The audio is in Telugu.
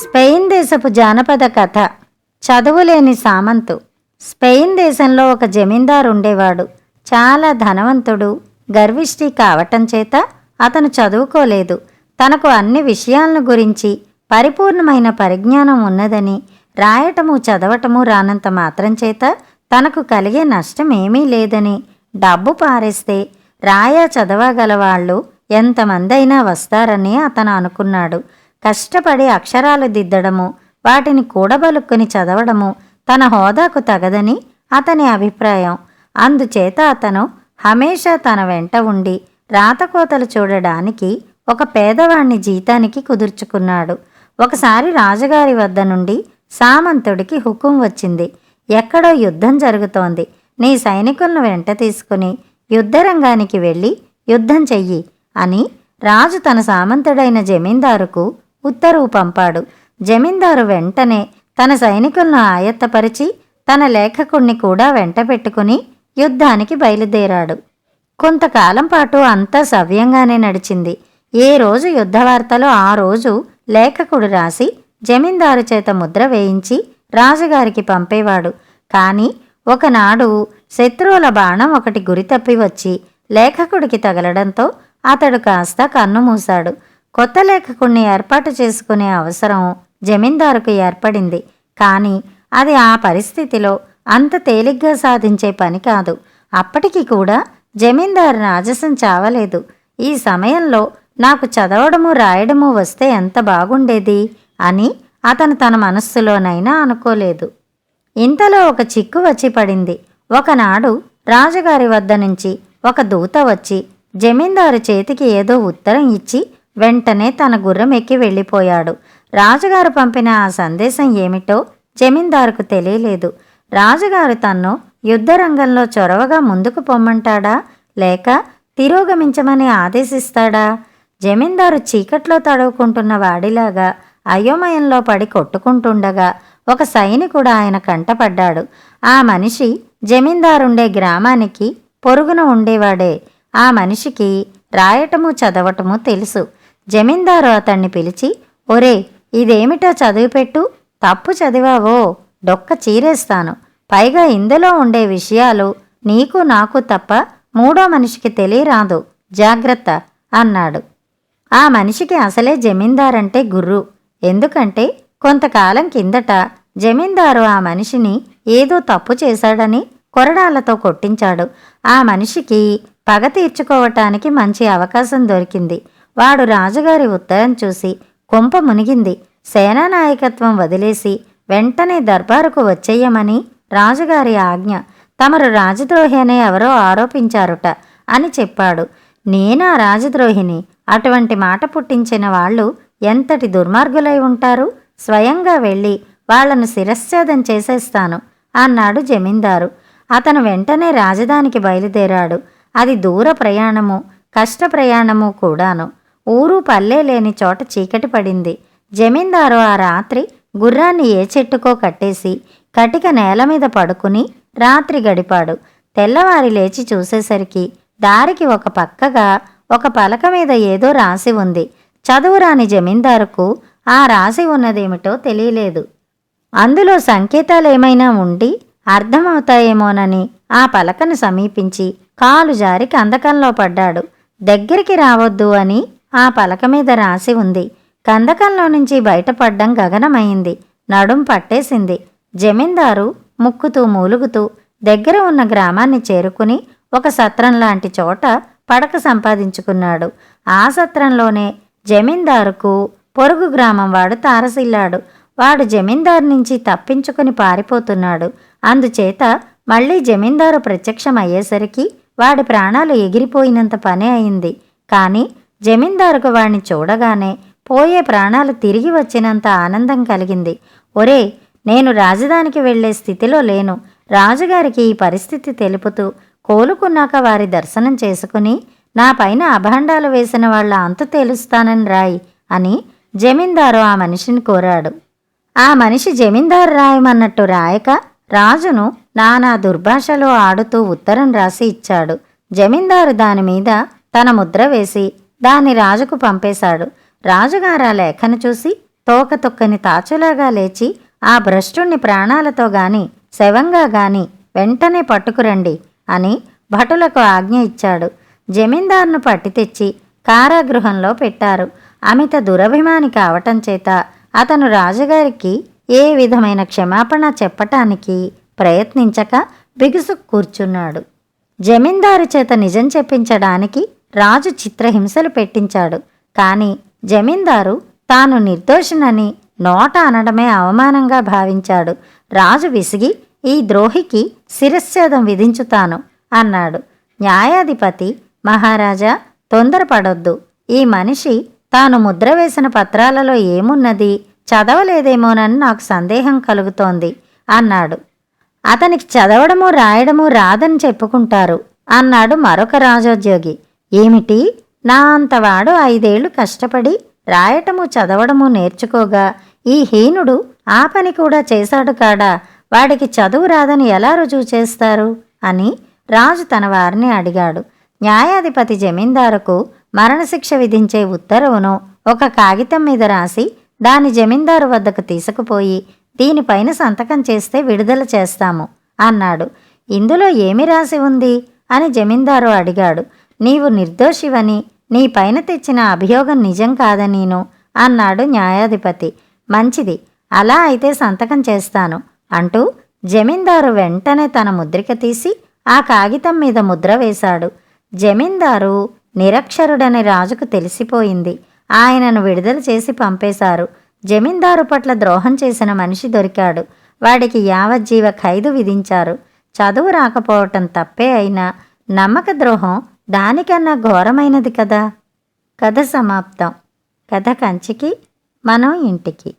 స్పెయిన్ దేశపు జానపద కథ. చదువులేని సామంతు. స్పెయిన్ దేశంలో ఒక జమీందారు ఉండేవాడు. చాలా ధనవంతుడు గర్విష్టి కావటం చేత అతను చదువుకోలేదు. తనకు అన్ని విషయాలను గురించి పరిపూర్ణమైన పరిజ్ఞానం ఉన్నదని రాయటము చదవటము రానంత మాత్రం చేత తనకు కలిగే నష్టం ఏమీ లేదని డబ్బు పారేస్తే రాయా చదవగలవాళ్ళు ఎంతమందైనా వస్తారని అతను అనుకున్నాడు. కష్టపడి అక్షరాలు దిద్దడము వాటిని కూడబలుక్కుని చదవడము తన హోదాకు తగదని అతని అభిప్రాయం. అందుచేత అతను హమేషా తన వెంట ఉండి రాతకోతలు చూడడానికి ఒక పేదవాణ్ణి జీతానికి కుదుర్చుకున్నాడు. ఒకసారి రాజుగారి వద్ద నుండి సామంతుడికి హుకుం వచ్చింది. ఎక్కడో యుద్ధం జరుగుతోంది. నీ సైనికులను వెంట తీసుకుని యుద్ధరంగానికి వెళ్ళి యుద్ధం చెయ్యి అని రాజు తన సామంతుడైన జమీందారుకు ఉత్తరువు పంపాడు జమీందారు వెంటనే తన సైనికులను ఆయత్తపరిచి తన లేఖకుణ్ణి కూడా వెంట పెట్టుకుని యుద్ధానికి బయలుదేరాడు. కొంతకాలం పాటు అంతా సవ్యంగానే నడిచింది. ఏ రోజు యుద్ధ వార్తలో ఆ రోజు లేఖకుడు రాసి జమీందారు చేత ముద్ర వేయించి రాజుగారికి పంపేవాడు. కానీ ఒకనాడు శత్రువుల బాణం ఒకటి గురి తప్పి వచ్చి లేఖకుడికి తగలడంతో అతడు కాస్త కన్ను మూశాడు. కొత్త లేఖకుణ్ణి ఏర్పాటు చేసుకునే అవసరం జమీందారుకు ఏర్పడింది. కానీ అది ఆ పరిస్థితిలో అంత తేలిగ్గా సాధించే పని కాదు. అప్పటికి కూడా జమీందారు రాజసం చావలేదు. ఈ సమయంలో నాకు చదవడము రాయడము వస్తే ఎంత బాగుండేది? అని అతను తన మనస్సులోనైనా అనుకోలేదు. ఇంతలో ఒక చిక్కు వచ్చి పడింది. ఒకనాడు రాజుగారి వద్ద నుంచి ఒక దూత వచ్చి జమీందారు చేతికి ఏదో ఉత్తరం ఇచ్చి వెంటనే తన గుర్రం ఎక్కి వెళ్ళిపోయాడు. రాజుగారు పంపిన ఆ సందేశం ఏమిటో జమీందారుకు తెలియలేదు. రాజుగారు తన్ను యుద్ధరంగంలో చొరవగా ముందుకు పొమ్మంటాడా? లేక తిరోగమించమని ఆదేశిస్తాడా? జమీందారు చీకట్లో తడువుకుంటున్న వాడిలాగా అయోమయంలో పడి కొట్టుకుంటుండగా ఒక సైనికుడు ఆయన కంటపడ్డాడు. ఆ మనిషి జమీందారుండే గ్రామానికి పొరుగున ఉండేవాడే. ఆ మనిషికి రాయటము చదవటము తెలుసు. జమీందారు అతన్ని పిలిచి ఒరే ఇదేమిటో చదివిపెట్టు తప్పు చదివావో డొక్క చీరేస్తాను. పైగా ఇందులో ఉండే విషయాలు నీకు నాకు తప్ప మూడో మనిషికి తెలియరాదు. జాగ్రత్త అన్నాడు. ఆ మనిషికి అసలే జమీందారంటే గుర్రు. ఎందుకంటే కొంతకాలం కిందట జమీందారు ఆ మనిషిని ఏదో తప్పు చేశాడని కొరడాలతో కొట్టించాడు. ఆ మనిషికి పగ తీర్చుకోవటానికి మంచి అవకాశం దొరికింది. వాడు రాజుగారి ఉత్తరం చూసి కొంప మునిగింది. సేనా నాయకత్వం వదిలేసి వెంటనే దర్బారుకు వచ్చేయమని రాజుగారి ఆజ్ఞ. తమరు రాజద్రోహి ఎవరో ఆరోపించారుట అని చెప్పాడు. నేనా రాజద్రోహిని? అటువంటి మాట పుట్టించిన వాళ్ళు ఎంతటి దుర్మార్గులై ఉంటారు? స్వయంగా వెళ్ళి వాళ్ళను శిరశ్ఛేదం చేసేస్తాను అన్నాడు జమీందారు. అతను వెంటనే రాజధానికి బయలుదేరాడు. అది దూర ప్రయాణము కష్ట ప్రయాణము కూడాను. ఊరు పల్లె లేని చోట చీకటి పడింది. జమీందారు ఆ రాత్రి గుర్రాన్ని ఏ చెట్టుకో కట్టేసి కటిక నేల మీద పడుకుని రాత్రి గడిపాడు. తెల్లవారి లేచి చూసేసరికి దారికి ఒక పక్కగా ఒక పలక మీద ఏదో రాసి ఉంది. చదువురాని జమీందారుకు ఆ రాసి ఉన్నదేమిటో తెలియలేదు. అందులో సంకేతాలేమైనా ఉండి అర్థమవుతాయేమోనని ఆ పలకను సమీపించి కాలు జారి కందకంలో పడ్డాడు. దగ్గరికి రావద్దు అని ఆ పలక మీద రాసి ఉంది. కందకంలో నుంచి బయటపడ్డం గగనమైంది. నడుం పట్టేసింది. జమీందారు ముక్కుతూ మూలుగుతూ దగ్గర ఉన్న గ్రామాన్ని చేరుకుని ఒక సత్రం లాంటి చోట పడక సంపాదించుకున్నాడు. ఆ సత్రంలోనే జమీందారుకు పొరుగు గ్రామం వాడు తారసిల్లాడు. వాడు జమీందారు నుంచి తప్పించుకుని పారిపోతున్నాడు. అందుచేత మళ్ళీ జమీందారు ప్రత్యక్షమయ్యేసరికి వాడి ప్రాణాలు ఎగిరిపోయినంత పనే అయింది. కానీ జమీందారుకు వాడిని చూడగానే పోయే ప్రాణాలు తిరిగి వచ్చినంత ఆనందం కలిగింది. ఒరే నేను రాజధానికి వెళ్ళే స్థితిలో లేను. రాజుగారికి ఈ పరిస్థితి తెలుపుతూ కోలుకున్నాక వారి దర్శనం చేసుకుని నా పైన అభాండాలు వేసిన వాళ్ళ అంతు తేలుస్తానని రాయి అని జమీందారు ఆ మనిషిని కోరాడు. ఆ మనిషి జమీందారు రాయమన్నట్టు రాయక రాజును నానా దుర్భాషలో ఆడుతూ ఉత్తరం రాసి ఇచ్చాడు. జమీందారు దాని మీద తన ముద్ర వేసి దాన్ని రాజుకు పంపేశాడు. రాజుగారు ఆ లేఖను చూసి తోక తొక్కని తాచులాగా లేచి ఆ భ్రష్టుణ్ణి ప్రాణాలతో గాని శవంగా గాని వెంటనే పట్టుకురండి అని భటులకు ఆజ్ఞ ఇచ్చాడు. జమీందారును పట్టి తెచ్చి కారాగృహంలో పెట్టారు. అమిత దురభిమాని కావటం చేత అతను రాజుగారికి ఏ విధమైన క్షమాపణ చెప్పటానికి ప్రయత్నించక బిగుసు కూర్చున్నాడు. జమీందారు చేత నిజం చెప్పించడానికి రాజు చిత్రహింసలు పెట్టించాడు. కాని జమీందారు తాను నిర్దోషినని నోట అనడమే అవమానంగా భావించాడు. రాజు విసిగి ఈ ద్రోహికి శిరశ్ఛేదం విధించుతాను అన్నాడు. న్యాయాధిపతి మహారాజా తొందరపడొద్దు. ఈ మనిషి తాను ముద్ర వేసిన పత్రాలలో ఏమున్నది? చదవలేదేమోనని నాకు సందేహం కలుగుతోంది అన్నాడు. అతనికి చదవడము రాయడము రాదని చెప్పుకుంటారు అన్నాడు మరొక రాజోద్యోగి. ఏమిటి? నా అంతవాడు ఐదేళ్ళు కష్టపడి రాయటము చదవడము నేర్చుకోగా ఈ హీనుడు ఆ పని కూడా చేశాడు కాడా? వాడికి చదువు రాదని ఎలా రుజువు చేస్తారు? అని రాజు తన వారిని అడిగాడు. న్యాయాధిపతి జమీందారుకు మరణశిక్ష విధించే ఉత్తర్వును ఒక కాగితం మీద రాసి దాని జమీందారు వద్దకు తీసుకుపోయి దీనిపైన సంతకం చేస్తే విడుదల చేస్తాము అన్నాడు. ఇందులో ఏమి రాసి ఉంది? అని జమీందారు అడిగాడు. నీవు నిర్దోషివని నీ పైన తెచ్చిన అభియోగం నిజం కాదనీను అన్నాడు న్యాయాధిపతి. మంచిది అలా అయితే సంతకం చేస్తాను అంటూ జమీందారు వెంటనే తన ముద్రిక తీసి ఆ కాగితం మీద ముద్ర వేశాడు. జమీందారు నిరక్షరుడని రాజుకు తెలిసిపోయింది. ఆయనను విడుదల చేసి పంపేశారు. జమీందారు పట్ల ద్రోహం చేసిన మనిషి దొరికాడు. వాడికి యావజ్జీవ ఖైదు విధించారు. చదువు రాకపోవటం తప్పే అయినా నమ్మక ద్రోహం దానికన్నా ఘోరమైనది కదా. కథ సమాప్తం. కథ కంచికి మనం ఇంటికి.